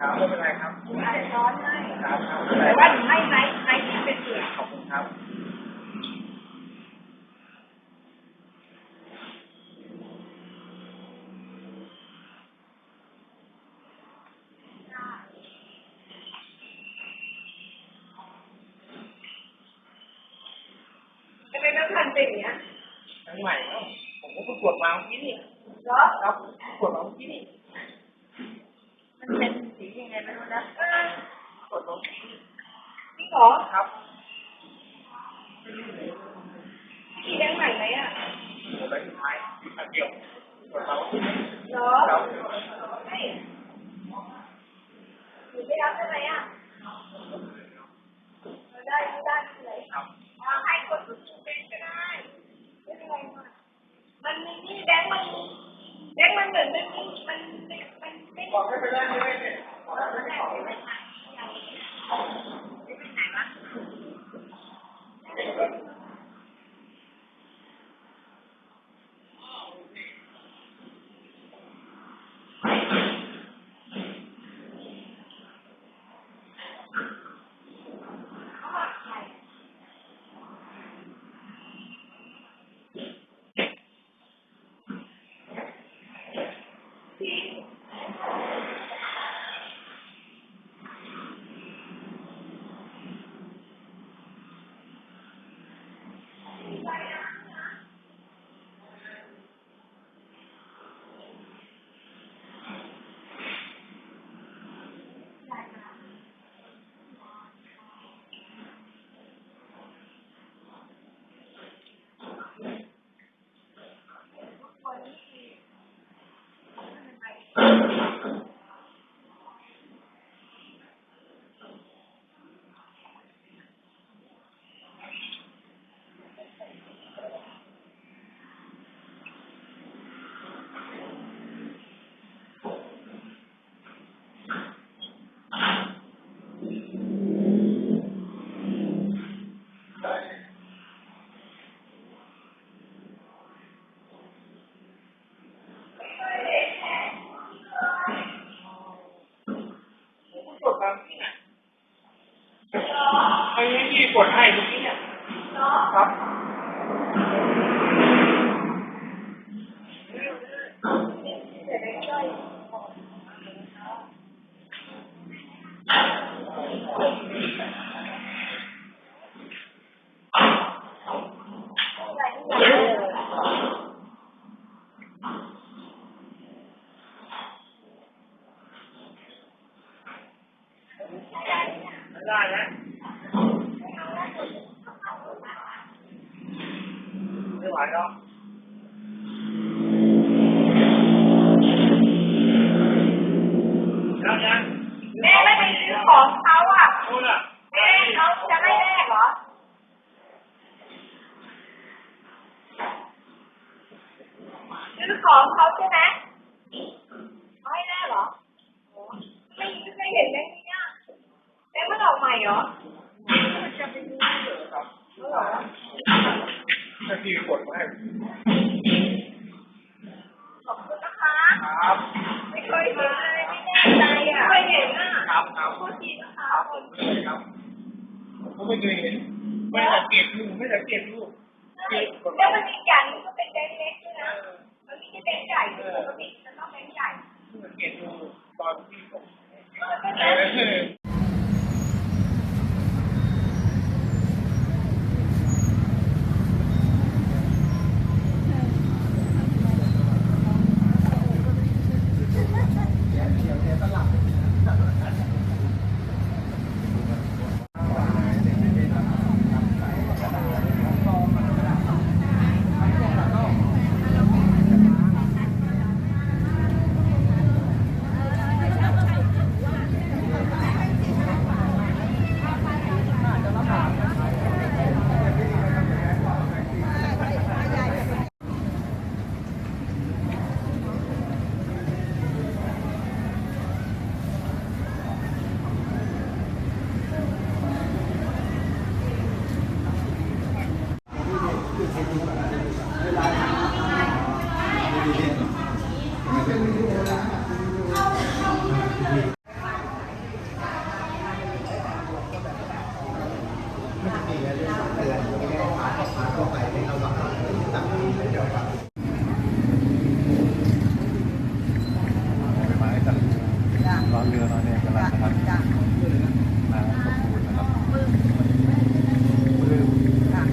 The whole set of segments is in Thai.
ครับไม่เป็นไรครับหนูอาจจะร้อนให้ครับครับไม่เป็นแต่ไรว่าหนูให้ไม้ไม้ที่เป็นเปลือกขอบคุณครับทำไมต้องทำเป็นอย่างเงี้ยทั้งใหม่ครับผมก็เพิ่งตรวจมาเมื่อกี้นี่เหรอครับตรวจมาเมื่อกี้นี่มันเป็นสียัง ไงไม่รู้นะเออตรวจมาเมื่อกี้นี่พี่ขอครับพี่เลี้ยงใหม่ไหมอะตรวจไปสุดท้ายอันเดียวตรวจมาเมื่อกี้นี่เหรอครับไม่หนูไม่รับได้ไหมอะได้ไม่ได้เลยครับให้คนอื่นเป็นก็ได้ไม่เป็นไรค่ะมันมีนี่แบงค์มันแบงค์มันเหมือนมันมีมันมันมันไม่ กดให้เมื่อกี้เนี่ยเนาะครับเดี๋ยวไปช่วยอะไรนี่แหละ ไม่ได้นะไม่ไหวแล้วยังยัง แม่ไม่ไปซื้อของเขาอะ นู่นอะ แม่เขาจะให้แลกเหรอ ซื้อของเขาใช่ไหมเขาให้แลกเหรอโอ้ไม่ไม่เคยเห็นแบงค์นี้อะแบงค์มันออกใหม่เหรอมันจะเป็นยังไงเหรอครับเหรอถ้าพี่กดมาให้ขอบคุณนะคะ ครับ ไม่เคยเห็นเลยไม่แน่ใจอะเคยเห็นอะครับครับโทษทีนะคะครับครับผมไม่เคยเห็น ไม่สังเกตดูไม่สังเกตดูแล้วมันมีอย่างนี้ก็เป็นแบงค์เล็กด้วยนะ มันไม่ใช่แบงค์ใหญ่ปกติมันต้องแบงค์ใหญ่ไม่สังเกตดูตอนที่ผม เออเป็น เอ แบงค์ อ ร้อนเรือร้อนแรงกันแล้วนะครับ จ้ะ น้ำสมบูรณ์นะครับ ปลื้ม ปลื้ม ค่ะ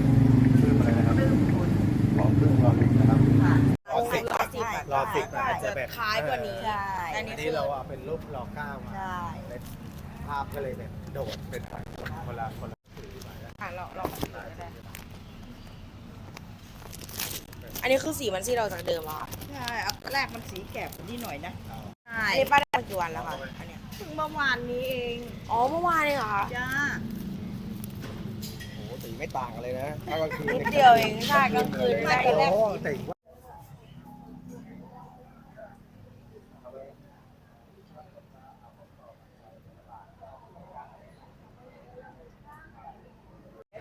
ปลื้มอะไรนะครับ ปลื้มคุณ ขอปลื้มรอลิงนะครับ ค่ะ รอสิบ รอสิบ รอสิบอาจจะแบบ คล้ายกว่านี้ใช่ อันนี้เราเอาเป็นรูปรอเก้ามาใช่เป็นภาพก็เลยแบบโดดเป็นฝ่ายคนละคนละสีไปแล้วอะเราเราอันนี้คือสีมันที่เราจากเดิมอะใช่อันแรกมันสีแก่กว่านี้หน่อยนะใช่อันนี้ป้าได้มากี่วันแล้วคะอันเนี้ยเพิ่งเมื่อวานนี้เองอ๋อเมื่อวานเองเหรอคะจ้าโอ้โหสีไม่ต่างกันเลยนะถ้ากลางคืนนิดเดียวเองใช่กลางคืนได้โอ้โหแต่ว่า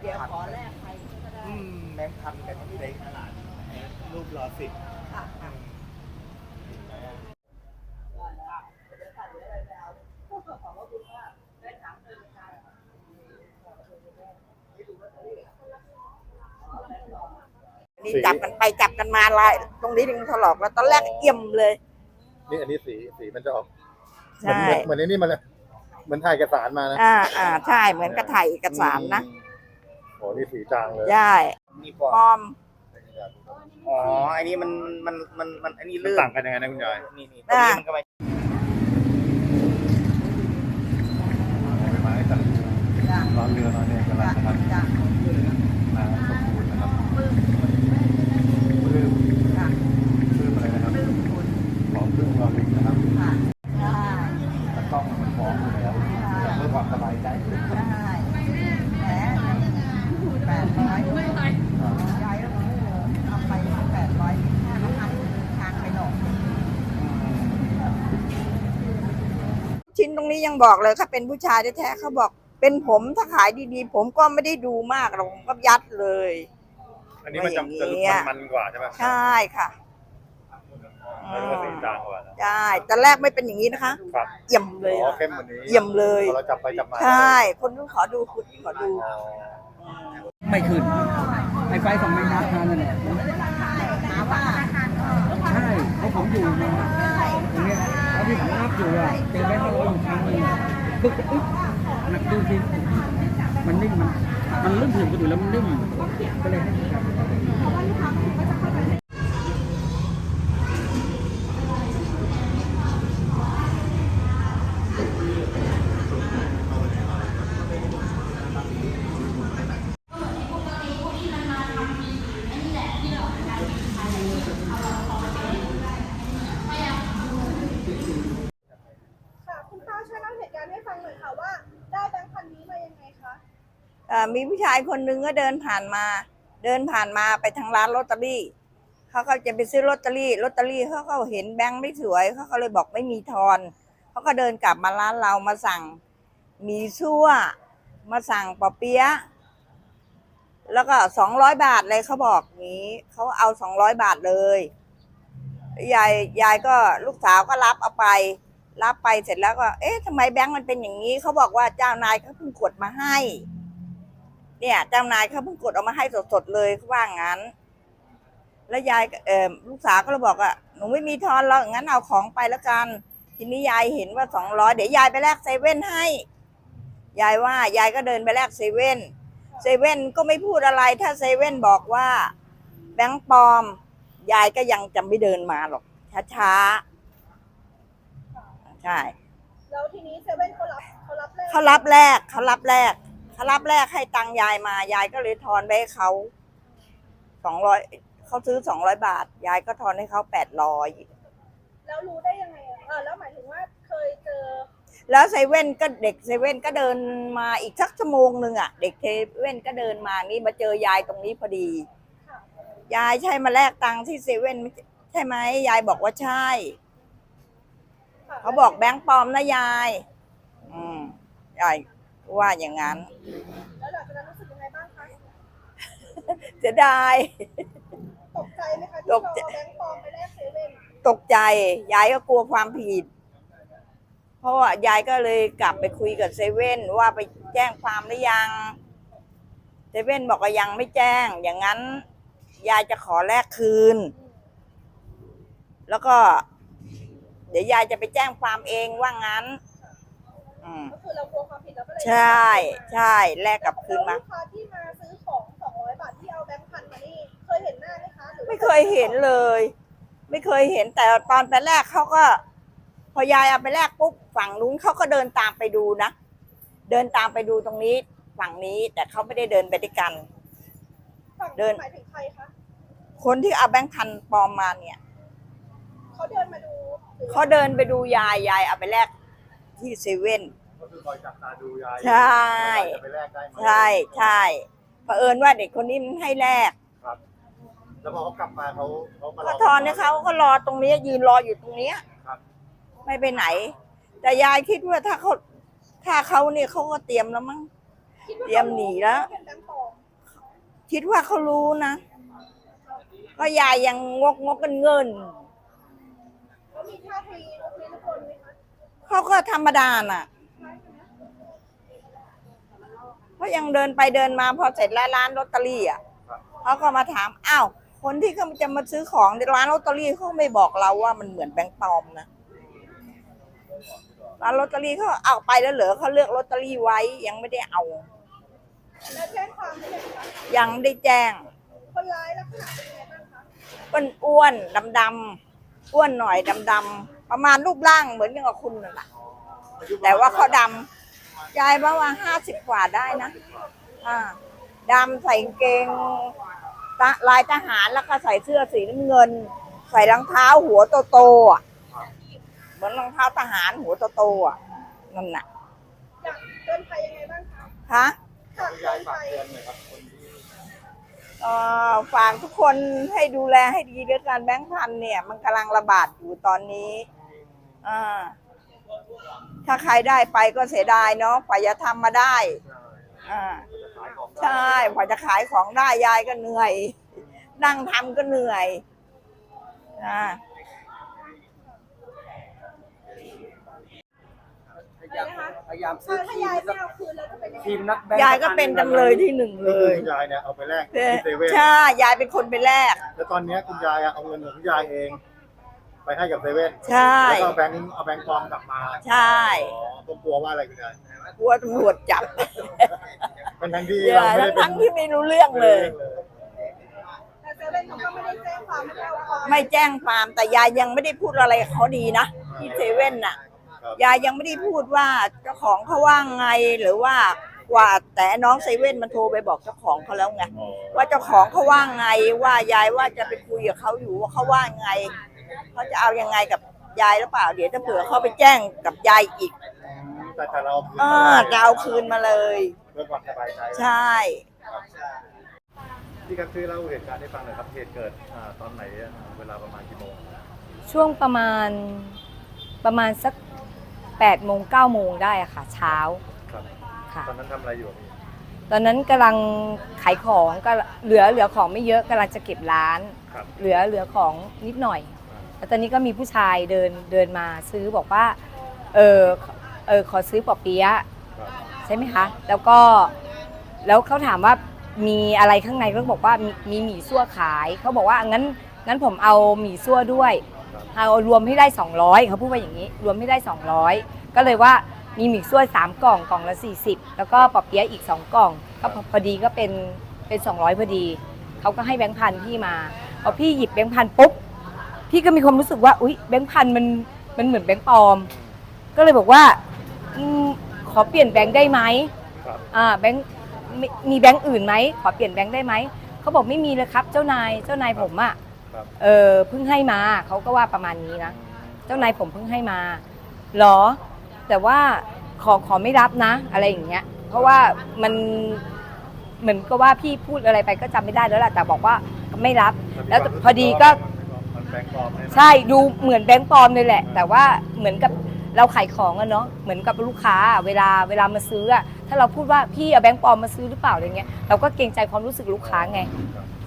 เดี๋ยวขอแลกไป อื มแบงค์พันกันที่ได้ขนาดรูปรอสิบค่ะสีนี่จับกันไปจับกันมาลายตรงนี้ถึงถลอกแล้วตอนแรกเอี่ยมเลย นี่อันนี้สีสีมันจะออกเหใช่มือนเหมือนในนี่มันเหมือนถ่ายเอกสารมานะอ่าอ่าใช่เหมือนกระถ่ายเอกสารนะโอ้นี่สีจางเลยใช่ มีปปอลอมอ๋อ อันนี้มันมันมันมันอันนี้มันลื่นต่างกันยังไงนะคุณยาย นี่นี่ตรงนี้มันก็ไป ใบไม้ต่าง จ้ะ ร้อนเรือร้อนแรงกันแล้ว จ้ะ นะครับ จ้ะ น้ำสมบูรณ์นะครับ ปลื้ม ปลื้ม ค่ะ ปลื้มอะไรนะครับ ปลื้มคุณ ขอปลื้มรอลิงนะครับ ค่ะใช่ ถ้ากล้องมันฟ้องอยู่แล้วเพื่อความสบายใจ ใช่แหมแปดร้อยยายก็เอาไปแปดร้อยแค่น้ำมันทางไปหนอก ชิ้นตรงนี้ยังบอกเลยถ้าเป็นผู้ชายแท้ๆเขาบอกเป็นผมถ้าขายดีๆ ผมก็ไม่ได้ดูมากหรอกผมก็ยัดเลย อันนี้มันจะว่าอจะย่างเงี้ยมันมันกว่าใช่ไหมใช่ค่ะแล้วก็สีจางกว่านะใช่แต่แรกไม่เป็นอย่างนี้นะคะครับเยี่ยมเลยอ๋ออะ เข้มกว่านี้เยี่ยมเลย พอเราจับไปจับมาใช่ คนนู้นขอดูคุณขอดู อ๋อ ไม่ขึ้นไอ้ไฟสองไม้นัดนั่นแหละหาว่าใช่เพราะผมอยู่มา ที่ผมนับอยู่อะเป็นแบงค์ร้อยอยู่ครั้งหนึงปึ๊บปึ๊กนักดูทีมันนิ่งมันมันเริ่มถึงกันอยู่แล้วมันนิ่งก็เลยให้ครับ ค่ะคุณป้าช่วยเล่าเหตุการณ์ให้ฟังหน่อยค่ะว่าได้แบงค์พันนี้มายังไงคะ เอ่อ มีผู้ชายคนหนึงก็เดินผ่านมา เดินผ่านมาไปทางร้านลอตเตอรี่เขาก็จะไปซื้อลอตเตอรี่ลอตเตอรี่เขาก็เห็นแบงค์ไม่สวยเขาก็เลยบอกไม่มีทอนเขาก็เดินกลับมาร้านเรามาสั่งหมีซั่ว มาสั่งปอเปี๊ยะแล้วก็สองร้อยบาทเลยเขาบอกงี้เขาเอาสองร้อยบาทเลยยายยายก็ลูกสาวก็รับเอาไป รับไปเสร็จแล้วก็ เอ๊ะทำไมแบงค์มันเป็นอย่างนี้เขาบอกว่าเจ้านายเขาเพิ่งกดมาให้ เนี่ยเจ้านายเขาเพิ่งกดเอามาให้สดๆเลยเขาว่างั้น แล้วยายก็เออลูกสาวก็เลยบอกอะหนูไม่มีทอนแล้วงั้นเอาของไปแล้วกัน ทีนี้ยายเห็นว่าสองร้อยเดี๋ยวยายไปแลกเซเว่นให้ ยายว่ายายก็เดินไปแลกเซเว่นเซเว่นก็ไม่พูดอะไรถ้าเซเว่นบอกว่า แบงค์ปลอม ยายก็ยังจะไม่เดินมาหรอกช้าๆใช่แล้วทีนี้เซเว่นเขารับเขารับเลขเขารับแรกเขารับแรก เขารับแรกให้ตังค์ยายมายายก็เลยทอนไปให้เขาสองร้อยเขาซื้อสองร้อยบาท ยายก็ทอนให้เขาแปดร้อยแล้วรู้ได้ยังไงอะเออแล้วหมายถึงว่าเคยเจอ แล้วเซเว่นก็เด็กเซเว่นก็เดินมาอีกสักชั่วโมงหนึ่งอะ เด็กเซเว่นก็เดินมานี่มาเจอยายตรงนี้พอดี ค่ะ ยายใช่มาแลกตังค์ที่เซเว่นไม่ใช่ใช่ไหมยายบอกว่าใช่ ค่ะเขาบอกแบงค์ปลอมนะยาย อืมยาย ว่าอย่างนั้น แล้วหลังจากนั้นรู้สึกยังไงบ้างคะ เสียดาย ตกใจไหมคะที่ตเรากใจ เอาแบงค์ปลอมไปแลกเซเว่นตกใจ ยายก็กลัวความผิด เพราะว่ายายก็เลยกลับไปคุยกับเซเว่นว่าไปแจ้งความหรือยัง เซเว่นบอกว่ายังไม่แจ้ง อย่างนั้น ยายจะขอแลกคืน แล้วก็ เดี๋ยวยายจะไปแจ้งความเองว่างั้นค อืมก็คือเรากลัวความผิดเราก็เลยใช่ใช่แลกกลับคืนมาแล้วลูกค้าที่มาซื้อของสองร้อยบาทที่เอาแบงค์พันมานี่เคยเห็นหน้าไหมคะหรือว่าไม่เคยเห็นเลย ไม่เคยเห็นแต่ตอนไปแรกเขาก็ พอยายเอาไปแรกปุ๊บฝั่งนู้นเขาก็เดินตามไปดูนะ เดินตามไปดูตรงนี้ฝั่งนี้แต่เขาไม่ได้เดินไปด้วยกัน ฝั่งเดิน หมายถึงใครคะคนที่เอาแบงค์พันปลอมมาเนี่ยเขาเดินมาดูหรือเขาเดินไปดูยายยายเอาไปแลก ที่เซเว่นก็คือคอยจับตาดูยายใช่จะไปแลกได้ไหมใช่ใช่เผอิญว่าเด็กคนนี้มันให้แลกครับแล้วพอเขากลับมาเขาเขามาก็ทอนเนี่ยเขาก็รอตรงนี้ยืนรออยู่ตรงเนี้ย ครับ ไม่ไปไหน แต่ยายคิดว่าถ้าเขาถ้าเขาเนี่ยเขาก็เตรียมแล้วมั้งคิดว่าเตรียมหนีแล้วเป็นแบงค์ปลอมคิดว่าเขารู้นะ ก็ยายยังงกงกกันเงินแล้วมีท่าที เขาก็ธรรมดาน่ะเขายังเดินไปเดินมาพอเสร็จแล้วร้านลอตเตอรี่อะเขาก็มาถามอ้าวคนที่เขาจะมาซื้อของในร้านลอตเตอรี่เขาไม่บอกเราว่ามันเหมือนแบงค์ปลอมนะร้านลอตเตอรี่เขาเอาไปแล้วเหรอเขาเลือกลอตเตอรี่ไว้ยังไม่ได้เอาแล้วแจ้งความได้ไหมคะยังไม่ได้แจ้ง คนร้ายลักษณะเป็นยังไงบ้างคะอ้วนอ้วนดำดำๆอ้วนหน่อยดำดำๆ ประมาณรูปร่างเหมือนอย่างกับคุณนั่นแหละแต่ว่าเขาดำยายว่าว่าห้าสิบกว่าได้นะ อ่าดำใส่กางเกงตะลายทหารแล้วก็ใส่เสื้อสีน้ำเงิน ใส่รองเท้าหัวโตๆอะเหมือนรองเท้าทหารหัวโตๆอะนั่นน่ะอยากเตือนภัยยังไงบ้างคะฮะฝากเตือนภัยเอ่อฝากทุกคนให้ดูแลให้ดีด้วยกันแบงค์พันเนี่ย มันกำลังระบาดอยู่ตอนนี้ อ่าถ้าใครได้ไปก็เสียดายเนาะกว่าจะทำมาได้ อ่า ใช่กว่าจะขายของได้ยายก็เหนื่อย นั่งทำก็เหนื่อยอ่าพยายามพยายามซื้ถ้าอถ้าทีมยายไม่เอาคืนแล้วจะเป็นยังไงทีมนักแบงค์ยายก็เป็นจำเลยที่หนึ่งก็เลคือยคุณยายเนี่ยเอาไปแลกที่เซเว่นใช่ ยายเป็นคนไปแลก แล้วตอนเนี้ยคุณยายอะเอาเงินของคุณยายเอง ไปให้กับเซเว่นใช่ แล้วก็เอาแบงค์เอาแบงค์ปลอมกลับมาใช่ อ๋อก็กลัวว่าอะไรคุณยายกลัวตำรวจจับเป็นทั้งที่เยเราอะไม่ได้เป็นทั้งที่ไม่รู้เรื่องเลย แต่เซเว่นเขาก็ไม่ได้แจ้งความไม่ได้เอาความไม่แจ้งความแต่ยายยังไม่ได้พูดอะไรกับเขาดีนะที่เซเว่นน่ะ ครับยายยังไม่ได้พูดว่าเจ้าของเขาว่าไงหรือว่ากว่าแต่น้องเซเว่นมันโทรไปบอกเจ้าของเขาแล้วไง อ๋อว่าเจ้าของเขาว่าไงว่ายายว่าจะไปคุยกับเขาอยู่ว่าเขาว่าไง เขาจะเอายังไงกับยายหรือเปล่า เดี๋ยวถ้าเผื่อเขาไปแจ้งกับยายอีกแต่แต่เราคืนเอมาอได้จะเอาคืนมาเลยเพื่อความสบายใจใช่ที่กันซื้อเล่าเหตุการณ์ให้ฟังหน่อยครับเหตุเกิดอ่าตอนไหนอ่าเวลาประมาณกี่โมงช่วงประมาณประมาณสัก8โมง9โมงได้อะค่ะ เช้าครับค่ะ ตอนนั้นทำอะไรอยู่อะพี่ตอนนั้นกำลังขายของก็เหลือเหลือของไม่เยอะกำลังจะเก็บร้าน ครับ เหลือเหลือของนิดหน่อย แล้วตอนนี้ก็มีผู้ชายเดินเดินมาซื้อบอกว่า เออเออขอซื้อปอเปี๊ยะครับใช่ไหมคะ แล้วก็แล้วเขาถามว่ามีอะไรข้างในก็บอกว่ามีมีหมี่ซั่วขายเขาบอกว่างั้นงั้นผมเอาหมี่ซั่วด้วยครับเอารวมให้ได้ 200เขาพูดว่าอย่างนี้ รวมให้ได้ 200 ก็เลยว่ามีหมี่ซั่ว3กล่องกล่องละ 40 แล้วก็ปอเปี๊ยะอีก 2 กล่อง ก็พอพอดีก็เป็นเป็น 200 พอดี เขาก็ให้แบงค์พันพี่มาพอพี่หยิบแบงค์พันปุ๊บ พี่ก็มีความรู้สึกว่าอุ๊ยแบงค์พันมันมันเหมือนแบงค์ปลอม ก็เลยบอกว่าอมขอเปลี่ยนแบงค์ได้ไหมครับ อ่าแบงค์มีมีแบงค์อื่นไหมขอเปลี่ยนแบงค์ได้ไหมเขาบอกไม่มีเลยครับ เจ้านายเจ้านายผมอะครับ เออเพิ่งให้มาเขาก็ว่าประมาณนี้นะ เจ้านายผมเพิ่งให้มาเหรอ แต่ว่าขอขอไม่รับนะ อะไรอย่างเงี้ย เพราะว่ามันเหมือนกับว่าพี่พูดอะไรไปก็จำไม่ได้แล้วแหละแต่บอกว่าไม่รับ แล้วพอดีก็มันแบงค์ปลอมเนี่ยนะใช่ดูเหมือนแบงค์ปลอมเลยแหละ แต่ว่าเหมือนกับเราขายของอะเนาะเหมือนกับลูกค้าอะเวลาเวลามาซื้ออะถ้าเราพูดว่าพี่เอาแบงค์ปลอมมาซื้อหรือเปล่าอะไรเงี้ยเราก็เกรงใจความรู้สึกลูกค้าไง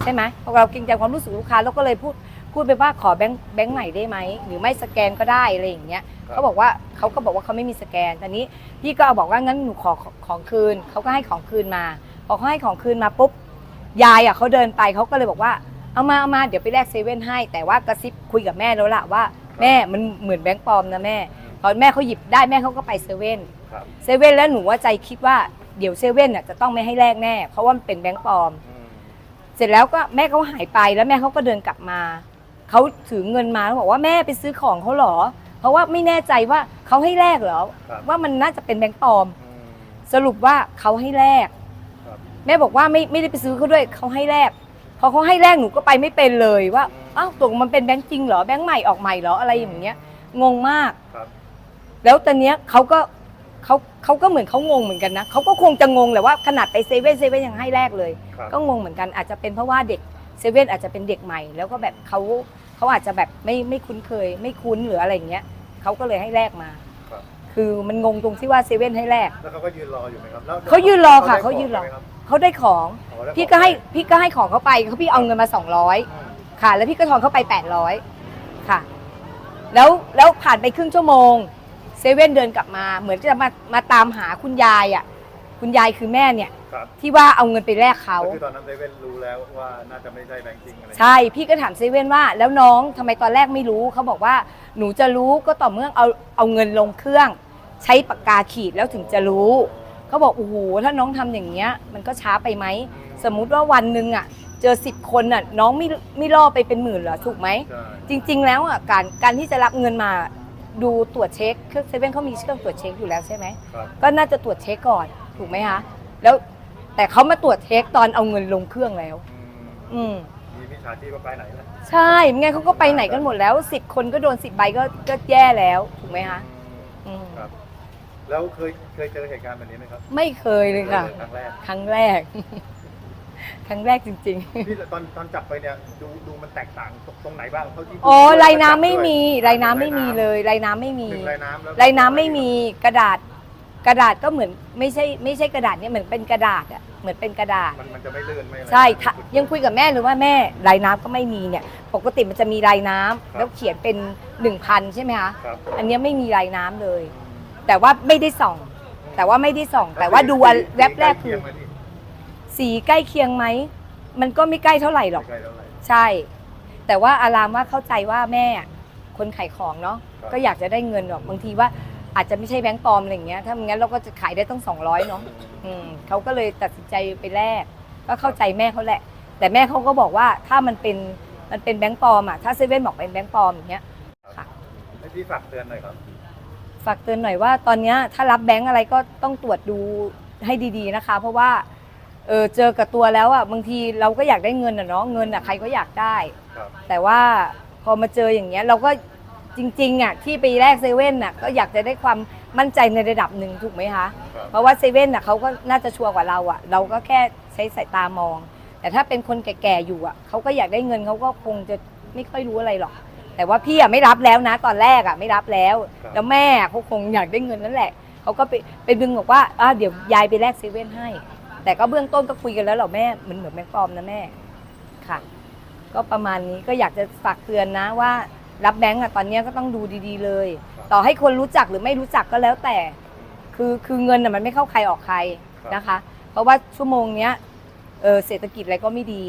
ใช่ไหมพอเราเกรงใจความรู้สึกลูกค้าเราก็เลยพูดพูดไปว่าขอแบงค์แบงค์ใหม่ได้ไหมหรือไม่สแกนก็ได้อะไรอย่างเงี้ยเขาบอกว่าเขาก็บอกว่าเขาไม่มีสแกนตอนนี้พี่ก็เอาบอกว่างั้นหนูขอของคืนเขาก็ให้ของคืนมาพอเขาให้ของคืนมาปุ๊บยายอะเขาเดินไปเขาก็เลยบอกว่า เอามาเอามาเดี๋ยวไปแลกเซเว่นให้ แต่ว่ากระซิบคุยกับแม่แล้วล่ะว่า แม่มันเหมือนแบงค์ปลอมนะแม่ ตอนแม่เขาหยิบได้แม่เขาก็ไปเซเว่นครับเซเว่นแล้วหนูว่าใจคิดว่าเดี๋ยวเซเว่นน่ะจะต้องไม่ให้แลกแน่ เพราะว่ามันเป็นแบงก์ปลอม อืมเสร็จแล้วก็แม่เขาหายไปแล้วแม่เขาก็เดินกลับมา เขาถือเงินมาแล้วบอกว่าแม่ไปซื้อของเขาเหรอ เพราะว่าไม่แน่ใจว่าเขาให้แลกเหรอ ครับว่ามันน่าจะเป็นแบงก์ปลอม อืม สรุปว่าเขาให้แลก ครับ แม่บอกว่าไม่ไม่ได้ไปซื้อเขาด้วยเขาให้แลก พอเขาให้แลกหนูก็ไปไม่เป็นเลยว่าอ้าวตกลงมันเป็นแบงค์จริงเหรอแบงค์ใหม่ออกใหม่เหรออะไรอย่างเงี้ยงงมาก ครับ แล้วตอนเนี้ยเขาก็เขาเขาก็เหมือนเขางงเหมือนกันนะเขาก็คงจะงงแหละว่าขนาดไปเซเว่นเซเว่นยังให้แลกเลย ครับ ก็งงเหมือนกันอาจจะเป็นเพราะว่าเด็กเซเว่นอาจจะเป็นเด็กใหม่ แล้วก็แบบเขาเขาอาจจะแบบไม่ไม่คุ้นเคย ไม่คุ้นหรืออะไรอย่างเงี้ยเขาก็เลยให้แลกมา ครับ คือมันงงตรงที่ว่าเซเว่นให้แลกแล้วเขาก็ยืนรออยู่ไหมครับแล้วเขายืนรอค่ะได้เขายืนรอขงไหมคบ เขาได้ของ อ๋อได้พี่ก็ให้ของพี่ก็ให้ของเขาไปเขาพี่เอาเงินมา200อืมค่ะ แล้วพี่ก็ทอนเขาไป800ค่ะ แล้วแล้วผ่านไปครึ่งชั่วโมงเซเว่นเดินกลับมา เหมือนจะมามาตามหาคุณยายอะ คุณยายคือแม่เนี่ย ครับที่ว่าเอาเงินไปแลกเขา ก็คือตอนนั้นเซเว่นรู้แล้วว่าน่าจะไม่ใช่แบงค์จริงอะไรใช่ พี่ก็ถามเซเว่นว่า แล้วน้องทำไมตอนแรกไม่รู้ เขาบอกว่าหนูจะรู้ก็ต่อเมื่อเอาเอาเงินลงเครื่อง ใช้ปากกาขีดแล้วถึงจะรู้ เขาบอกโอ้โหถ้าน้องทำอย่างเงี้ย มันก็ช้าไปไหมสมมุติว่าวันหนึ่งอะเจอสิบคนอะน้องไม่ไม่ล่อไปเป็นหมื่นเหรอถูกไหมใช่จริง ๆ แล้วอะการการที่จะรับเงินมาดูตรวจเช็คเครื่องเซเว่นเขามีเครื่องตรวจเช็คอยู่แล้วใช่ไหมครับก็น่าจะตรวจเช็คก่อนถูกไหมคะแล้วแต่เขามาตรวจเช็คตอนเอาเงินลงเครื่องแล้ว อืมอืมมีมิจฉาชีพว่าไปไหนนะใช่ไม่งั้นเขาก็ไปไหนกันหมดแล้วสิบคนก็โดนสิบใบก็ก็แย่แล้วถูกไหมคะอืมครับ แล้วเคยเคยเจอเหตุการณ์แบบนี้ไหมครับไม่เคยเลยค่ะ ครั้งแรกครั้งแรก ครั้งแรกจริง พี่ตอนตอนจับไปเนี่ยดูดูมันแตกต่างตรงตรงไหนบ้างเท่าที่ๆอ๋อลายน้ำไม่มีลายน้ำไม่มีเลยลายน้ำไม่มีหนึ่งลายน้ำแล้วลายน้ำไม่มีกระดาษ กระดาษก็เหมือนไม่ใช่ไม่ใช่กระดาษเนี่ยเหมือนเป็นกระดาษอะเหมือนเป็นกระดาษ มันมันจะไม่ลื่นไม่อะไร ใช่ถ้ายังคุยกับแม่เลยว่าแม่ลายน้ำก็ไม่มีเนี่ย ปกติมันจะมีลายน้ำแล้วเขียนเป็นหนึ่งพันใช่ไหมคะครับอันเนี้ยไม่มีลายน้ำเลย แต่ว่าไม่ได้ส่อง แต่ว่าไม่ได้ส่อง แต่ว่าดูอันแวบแรกคือ สีใกล้เคียงไหม มันก็ไม่ใกล้เท่าไหร่หรอกใกล้เท่าไหร่ใช่ แต่ว่าอารามว่าเข้าใจว่าแม่คนขายของเนาะ ครับ ก็อยากจะได้เงินหรอก บางทีว่าอาจจะไม่ใช่แบงก์ปลอมอะไรอย่างเงี้ย ถ้าไม่งั้นเราก็จะขายได้ต้อง200เนาะ อืมเขาก็เลยตัดสินใจไปแลกก็เข้าใจแม่เขาแหละ แต่แม่เขาก็บอกว่าถ้ามันเป็นมันเป็นแบงก์ปลอมอะถ้าเซเว่นบอกเป็นแบงก์ปลอมอย่างเงี้ยค่ะให้พี่ฝากเตือนหน่อยครับ ฝากเตือนหน่อยว่าตอนเนี้ยถ้ารับแบงก์อะไรก็ต้องตรวจดูให้ดีๆนะคะ เพราะว่าเออเจอกับตัวแล้วอะบางทีเราก็อยากได้เงินอะเนาะเงินอะใครก็อยากได้ ครับแต่ว่าพอมาเจออย่างเงี้ยเราก็จริงๆอะที่ไปแลกเซเว่นอะก็อยากจะได้ความมั่นใจในระดับหนึ่งถูกไหมคะ ครับเพราะว่าเซเว่นอะเขาก็น่าจะชัวร์กว่าเราอะเราก็แค่ใช้สายตามอง แต่ถ้าเป็นคนแก่ๆอยู่อะเขาก็อยากได้เงินเขาก็คงจะไม่ค่อยรู้อะไรหรอก แต่ว่าพี่อะไม่รับแล้วนะ ตอนแรกอะไม่รับแล้วครับ แล้วแม่เขาคงอยากได้เงินนั่นแหละเขาก็ไปไปดึงบอกว่าอ่าเดี๋ยวยายไปแลกเซเว่นให้ แต่ก็เบื้องต้นก็คุยกันแล้วเหรอแม่มันเหมือนแมงปลอมนะแม่ค่ะ ก็ประมาณนี้ก็อยากจะฝากเตือนนะว่า รับแบงก์อะตอนเนี้ยก็ต้องดูดีๆเลย ต่อให้คนรู้จักหรือไม่รู้จักก็แล้วแต่ คือคือเงินน่ะมันไม่เข้าใครออกใครนะคะ เพราะว่าชั่วโมงเนี้ยเออเศรษฐกิจอะไรก็ไม่ดี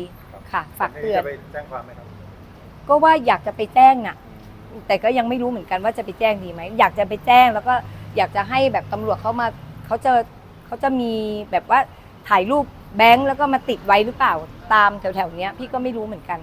ค่ะ ฝากเตือน จะไปแจ้งความไหมครับ ก็ว่าอยากจะไปแจ้งน่ะ แต่ก็ยังไม่รู้เหมือนกันว่าจะไปแจ้งดีไหมอยากจะไปแจ้งแล้วก็อยากจะให้แบบตำรวจเขามาเขาจะเขาจะมีแบบว่าถ่ายรูปแบงค์แล้วก็มาติดไว้หรือเปล่าตามแถวๆเนี้ยพี่ก็ไม่รู้เหมือนกัน